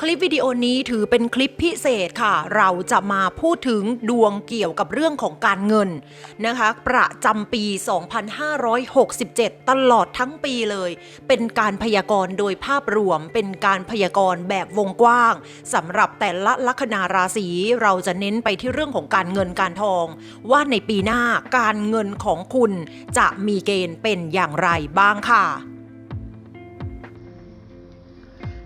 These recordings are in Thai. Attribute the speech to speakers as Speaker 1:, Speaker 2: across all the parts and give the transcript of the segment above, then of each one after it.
Speaker 1: คลิปวิดีโอนี้ถือเป็นคลิปพิเศษค่ะ เราจะมาพูดถึงดวงเกี่ยวกับเรื่องของการเงินนะคะ ประจำปี 2567 ตลอดทั้งปีเลย เป็นการพยากรณ์โดยภาพรวม เป็นการพยากรณ์แบบวงกว้างสำหรับแต่ละลัคนาราศีเราจะเน้นไปที่เรื่องของการเงินการทอง ว่าในปีหน้าการเงินของคุณจะมีเกณฑ์เป็นอย่างไรบ้างค่ะ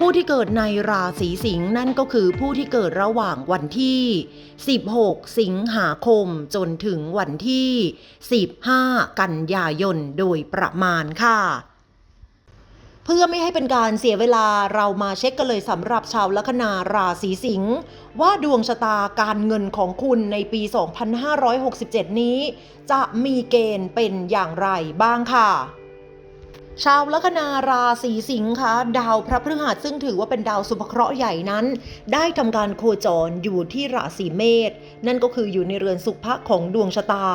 Speaker 1: ผู้ที่เกิดในราศีสิงห์นั่นก็คือผู้ที่เกิดระหว่างวันที่ 16 สิงหาคมจนถึงวันที่ 15 กันยายนโดยประมาณค่ะเพื่อไม่ให้เป็นการเสียเวลาเรามาเช็คกันเลยสำหรับชาวลัคนาราศีสิงห์ว่าดวงชะตาการเงินของคุณในปี 2567 นี้ จะมีเกณฑ์เป็นอย่างไรบ้างค่ะ ชาวลัคนาราศีสิงห์คะดาวพระพฤหัสซึ่งถือว่าเป็นดาวสุภเคราะห์ใหญ่นั้น ได้ทำการโคจรอยู่ที่ราศีเมษนั่นก็คืออยู่ในเรือนสุภะของดวงชะตา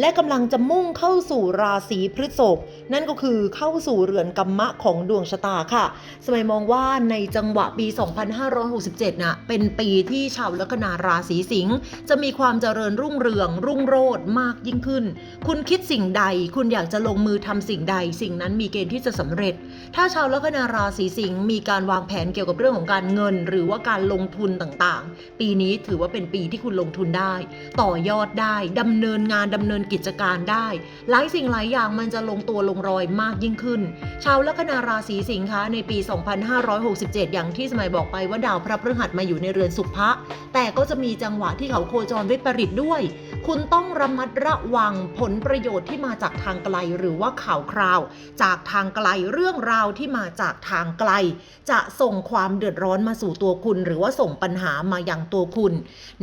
Speaker 1: และกำลังจะมุ่งเข้าสู่ราศีพฤษภนั่นก็คือเข้าสู่เรือนกัมมะของดวงชะตาค่ะ สมัยมองว่าในจังหวะปี 2567น่ะเป็นปีที่ชาวลัคนาราศีสิงห์จะมีความเจริญรุ่งเรือง รุ่งโรจน์มากยิ่งขึ้น คุณคิดสิ่งใด คุณอยากจะลงมือทำสิ่งใด สิ่งนั้นมีเกณฑ์ที่จะสำเร็จ ถ้าชาวลัคนาราศีสิงห์มีการวางแผนเกี่ยวกับเรื่องของการเงิน หรือว่าการลงทุนต่างๆ ปีนี้ถือว่าเป็นปีที่คุณลงทุนได้ ต่อยอดได้ดำเนินงานดำเนินกิจการได้ หลายสิ่งหลายอย่างมันจะลงตัวลงรอยมากยิ่งขึ้น ชาวลัคนาราศีสิงห์คะในปี 2567 อย่างที่สมัยบอกไปว่าดาวพระพฤหัสมาอยู่ในเรือนสุภะแต่ก็จะมีจังหวะที่เขาโคจรวิปริตด้วย คุณต้องระมัดระวังผลประโยชน์ที่มาจากทางไกลหรือว่าข่าวคราวจากทางไกล เรื่องราวที่มาจากทางไกล จะส่งความเดือดร้อนมาสู่ตัวคุณ หรือว่าส่งปัญหามาอย่างตัวคุณ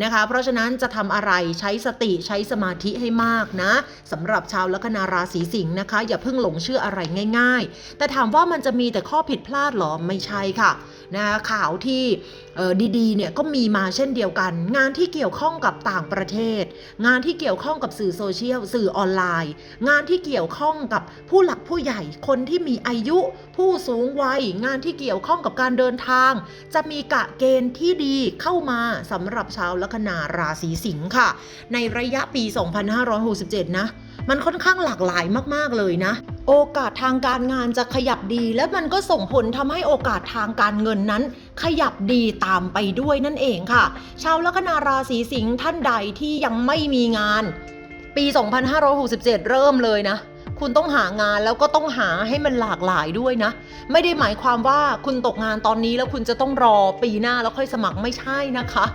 Speaker 1: นะคะ เพราะฉะนั้นจะทำอะไรใช้สติใช้สมาธิให้มากนะสำหรับชาวลัคนาราศีสิงห์นะคะ อย่าเพิ่งหลงเชื่ออะไรง่าย ๆ แต่ถามว่ามันจะมีแต่ข้อผิดพลาดหรอไม่ใช่ค่ะ นะคะข่าวที่ดีๆเนี่ยก็มีมาเช่นเดียวกัน งานที่เกี่ยวข้องกับต่างประเทศ งานที่เกี่ยวข้องกับสื่อโซเชียลสื่อออนไลน์ งานที่เกี่ยวข้องกับผู้หลักผู้ใหญ่คนที่มีอายุ ผู้สูงวัย งานที่เกี่ยวข้องกับการเดินทาง จะมีกะเกณฑ์ที่ดีเข้ามาสำหรับชาวลัคนาราศีสิงห์ค่ะ ในระยะปี 2567 นะ มันค่อนข้างหลากหลายมากๆเลยนะ โอกาสทางการงานจะขยับดี และมันก็ส่งผลทำให้โอกาสทางการเงินนั้น ขยับดีตามไปด้วยนั่นเองค่ะ ชาวลัคนาราศีสิงห์ท่านใดที่ยังไม่มีงาน ปี 2567 เริ่มเลยนะคุณต้องหางานแล้วก็ต้องหาให้มันหลากหลายด้วยนะ ไม่ได้หมายความว่าคุณตกงานตอนนี้แล้วคุณจะต้องรอปีหน้าแล้วค่อยสมัครไม่ใช่นะคะ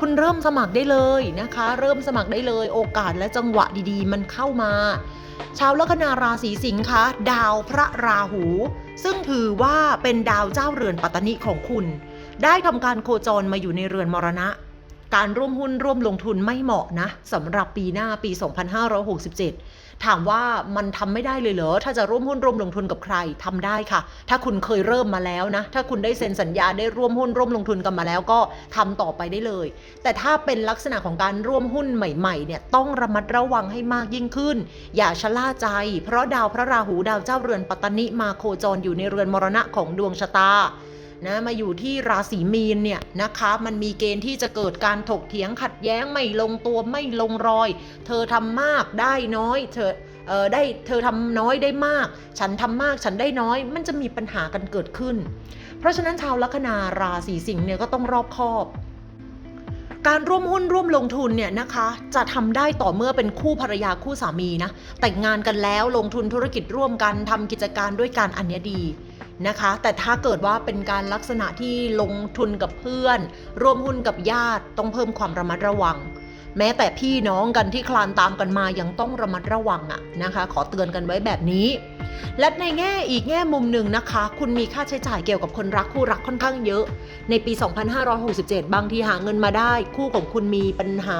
Speaker 1: คุณเริ่มสมัครได้เลยนะคะ เริ่มสมัครได้เลยโอกาสและจังหวะดีๆ มันเข้ามา ชาวลัคนาราศีสิงค์คะดาวพระราหู ซึ่งถือว่าเป็นดาวเจ้าเรือนปัตตนิของคุณ ได้ทำการโคจรมาอยู่ในเรือนมรณะ การร่วมหุ้นร่วมลงทุนไม่เหมาะนะสำหรับปีหน้าปี 2567 ถามว่ามันทำไม่ได้เลยเหรอ ถ้าจะร่วมหุ้นร่วมลงทุนกับใครทำได้ค่ะ ถ้าคุณเคยเริ่มมาแล้วนะ ถ้าคุณได้เซ็นสัญญาได้ร่วมหุ้นร่วมลงทุนกันมาแล้วก็ทำต่อไปได้เลย แต่ถ้าเป็นลักษณะของการร่วมหุ้นใหม่ๆเนี่ยต้องระมัดระวังให้มากยิ่งขึ้น อย่าชะล่าใจ เพราะดาวพระราหูดาวเจ้าเรือนปัตตนิมาโคจรอยู่ในเรือนมรณะของดวงชะตา นะมาอยู่ที่ราศีมีนเนี่ยนะคะมันมีเกณฑ์ที่จะเกิดการถกเถียงขัดแย้งไม่ลงตัวไม่ลงรอย เธอทำมากได้น้อยเธอเออได้เธอทำน้อยได้มาก ฉันทำมากฉันได้น้อย มันจะมีปัญหากันเกิดขึ้น เพราะฉะนั้นชาวลัคนาราศีสิงห์เนี่ยก็ต้องรอบคอบการร่วมหุ้นร่วมลงทุนเนี่ยนะคะจะทำได้ต่อเมื่อเป็นคู่ภรรยาคู่สามีนะแต่งงานกันแล้วลงทุนธุรกิจร่วมกันทำกิจการด้วยกันอันเนี้ยดี นะคะ แต่ถ้าเกิดว่าเป็นการลักษณะที่ลงทุนกับเพื่อน ร่วมหุ้นกับญาติต้องเพิ่มความระมัดระวัง แม้แต่พี่น้องกันที่คลานตามกันมายังต้องระมัดระวังอะนะคะ ขอเตือนกันไว้แบบนี้ และในแง่อีกแง่มุมหนึ่งนะคะ คุณมีค่าใช้จ่ายเกี่ยวกับคนรักคู่รักค่อนข้างเยอะ ในปี 2567 บางทีหาเงินมาได้ คู่ของคุณมีปัญหา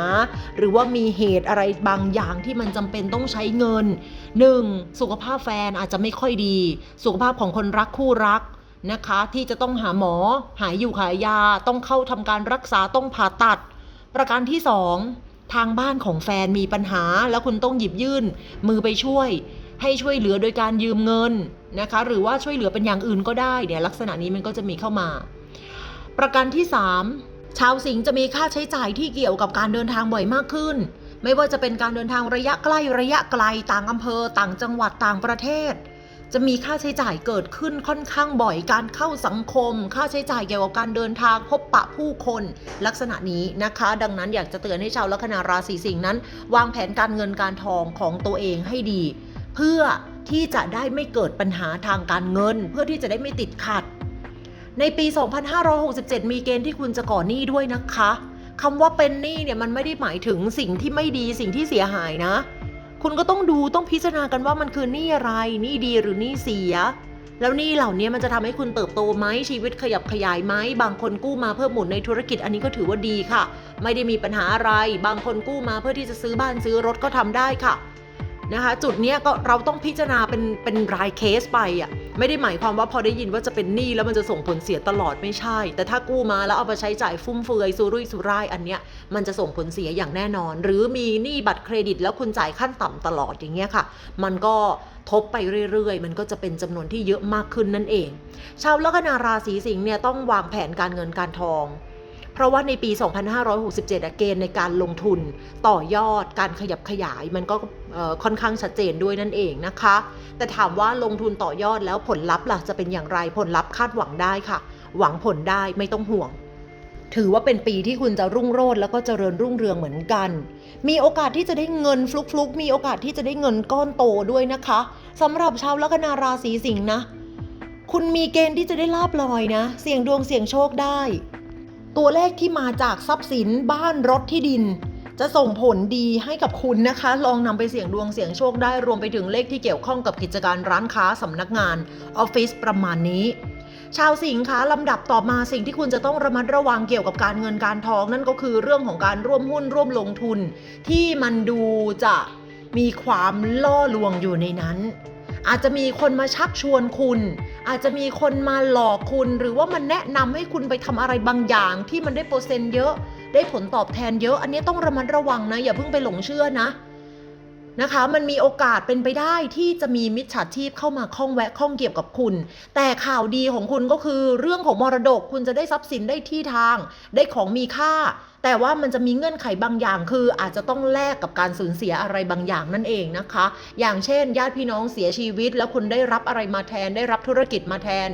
Speaker 1: หรือว่ามีเหตุอะไรบางอย่างที่มันจำเป็นต้องใช้เงิน 1. สุขภาพแฟนอาจจะไม่ค่อยดี สุขภาพของคนรักคู่รักนะคะ ที่จะต้องหาหมอ หายอยู่หายยาต้องเข้าทำการรักษาต้องผ่าตัด ประการที่2ทางบ้านของแฟนมีปัญหา แล้วคุณต้องหยิบยื่น มือไปช่วย ให้ช่วยเหลือโดยการยืมเงินนะคะ หรือว่าช่วยเหลือเป็นอย่างอื่นก็ได้เนี่ยลักษณะนี้มันก็จะมีเข้ามา ประการที่ 3 ชาวสิงห์จะมีค่าใช้จ่ายที่เกี่ยวกับการเดินทางบ่อยมากขึ้น ไม่ว่าจะเป็นการเดินทางระยะใกล้ระยะไกลต่างอำเภอ ต่างจังหวัดต่างประเทศ จะมีค่าใช้จ่ายเกิดขึ้นค่อนข้างบ่อยการเข้าสังคม ค่าใช้จ่ายเกี่ยวกับการเดินทางพบปะผู้คนลักษณะนี้นะคะ ดังนั้นอยากจะเตือนให้ชาวลัคนาราศีสิงห์นั้น วางแผนการเงินการทองของตัวเองให้ดี เพื่อที่จะได้ไม่เกิดปัญหาทางการเงิน เพื่อที่จะได้ไม่ติดขัด ในปี 2567 มีเกณฑ์ที่คุณจะก่อหนี้ด้วยนะคะคำว่าเป็นหนี้เนี่ยมันไม่ได้หมายถึงสิ่งที่ไม่ดีสิ่งที่เสียหายนะ คุณก็ต้องดูต้องพิจารณากันว่ามันคือหนี้อะไรหนี้ดีหรือหนี้เสีย แล้วหนี้เหล่านี้มันจะทำให้คุณเติบโตไหมชีวิตขยับขยายไหมบางคนกู้มาเพื่อหมุนในธุรกิจอันนี้ก็ถือว่าดีค่ะ ไม่ได้มีปัญหาอะไร บางคนกู้มาเพื่อที่จะซื้อบ้านซื้อรถก็ทำได้ค่ะ นะคะ จุดนี้ก็เราต้องพิจารณาเป็นเป็นรายเคสไปอะไม่ได้หมายความว่าพอได้ยินว่าจะเป็นหนี้แล้วมันจะส่งผลเสียตลอดไม่ใช่ แต่ถ้ากู้มาแล้วเอาไปใช้จ่ายฟุ่มเฟือยสุรุ่ยสุร่ายอันเนี้ยมันจะส่งผลเสียอย่างแน่นอน หรือมีหนี้บัตรเครดิต แล้วคุณจ่ายขั้นต่ำตลอดอย่างเงี้ยค่ะ มันก็ทบไปเรื่อยๆ มันก็จะเป็นจำนวนที่เยอะมากขึ้นนั่นเอง ชาวลัคนาราศีสิงห์เนี่ยต้องวางแผนการเงินการทอง เพราะว่าในปี 2567 เกณฑ์ในการลงทุนต่อยอดการขยับขยายมันก็ค่อนข้างชัดเจนด้วยนั่นเองนะคะ แต่ถามว่าลงทุนต่อยอดแล้วผลลัพธ์ล่ะจะเป็นอย่างไรผลลัพธ์คาดหวังได้ค่ะ หวังผลได้ไม่ต้องห่วงถือว่าเป็นปีที่คุณจะรุ่งโรจน์แล้วก็เจริญรุ่งเรืองเหมือนกัน มีโอกาสที่จะได้เงินฟลุกๆ มีโอกาสที่จะได้เงินก้อนโตด้วยนะคะสำหรับชาวลัคนาราศีสิงห์นะ คุณมีเกณฑ์ที่จะได้ลาบลอยนะ เสี่ยงดวงเสี่ยงโชคได้ ตัวเลขที่มาจากทรัพย์สินบ้านรถที่ดิน จะส่งผลดีให้กับคุณนะคะ ลองนำไปเสี่ยงดวงเสี่ยงโชคได้รวมไปถึงเลขที่เกี่ยวข้องกับกิจการร้านค้าสำนักงานออฟฟิศประมาณนี้ชาวสิงห์คะลำดับต่อมาสิ่งที่คุณจะต้องระมัดระวังเกี่ยวกับการเงินการทองนั่นก็คือเรื่องของการร่วมหุ้นร่วมลงทุน ที่มันดูจะมีความล่อลวงอยู่ในนั้น อาจจะมีคนมาชักชวนคุณ อาจจะมีคนมาหลอกคุณ หรือว่ามันแนะนำให้คุณไปทำอะไรบางอย่างที่มันได้เปอร์เซ็นต์เยอะ ได้ผลตอบแทนเยอะ อันนี้ต้องระมัดระวังนะ อย่าเพิ่งไปหลงเชื่อนะนะคะ มันมีโอกาสเป็นไปได้ที่จะมีมิจฉาชีพเข้ามาข้องแวะข้องเกี่ยวกับคุณ แต่ข่าวดีของคุณก็คือเรื่องของมรดกคุณจะได้ทรัพย์สินได้ที่ทาง ได้ของมีค่า แต่ว่ามันจะมีเงื่อนไขบางอย่าง คืออาจจะต้องแลกกับการสูญเสียอะไรบางอย่างนั่นเองนะคะ อย่างเช่น ญาติพี่น้องเสียชีวิต แล้วคุณได้รับอะไรมาแทน ได้รับธุรกิจมาแทน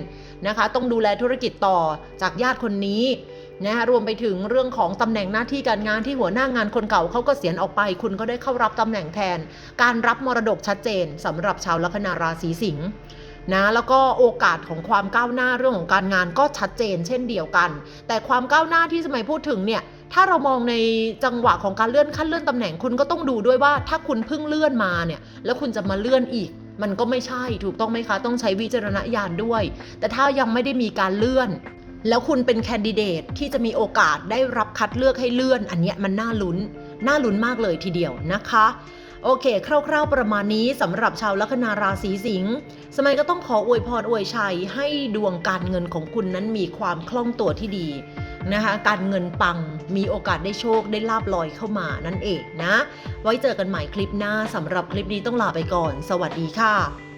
Speaker 1: นะคะ ต้องดูแลธุรกิจต่อจากญาติคนนี้นะคะรวมไปถึงเรื่องของตำแหน่งหน้าที่การงานที่หัวหน้างานคนเก่าเขาก็เสียณออกไป คุณก็ได้เข้ารับตำแหน่งแทน การรับมรดกชัดเจนสำหรับชาวลัคนาราศีสิงห์นะแล้วก็โอกาสของความก้าวหน้าเรื่องของการงานก็ชัดเจนเช่นเดียวกัน แต่ความก้าวหน้าที่สมัยพูดถึงเนี่ย ถ้าเรามองในจังหวะของการเลื่อนขั้นเลื่อนตำแหน่งคุณก็ต้องดูด้วยว่า ถ้าคุณเพิ่งเลื่อนมาเนี่ยแล้วคุณจะมาเลื่อนอีก มันก็ไม่ใช่ถูกต้องไหมคะ ต้องใช้วิจารณญาณด้วย แต่ถ้ายังไม่ได้มีการเลื่อน แล้วคุณเป็นแคนดิเดตที่จะมีโอกาสได้รับคัดเลือกให้เลื่อน อันเนี้ยมันน่าลุ้นน่าลุ้นมากเลยทีเดียวนะคะ โอเค คร่าวๆประมาณนี้สำหรับชาวลัคนาราศีสิงห์สมัยก็ต้องขออวยพรอวยชัยให้ดวงการเงินของคุณนั้นมีความคล่องตัวที่ดีนะคะการเงินปังมีโอกาสได้โชคได้ลาบลอยเข้ามานั่นเองนะ ไว้เจอกันใหม่คลิปหน้าสำหรับคลิปนี้ต้องลาไปก่อน สวัสดีค่ะ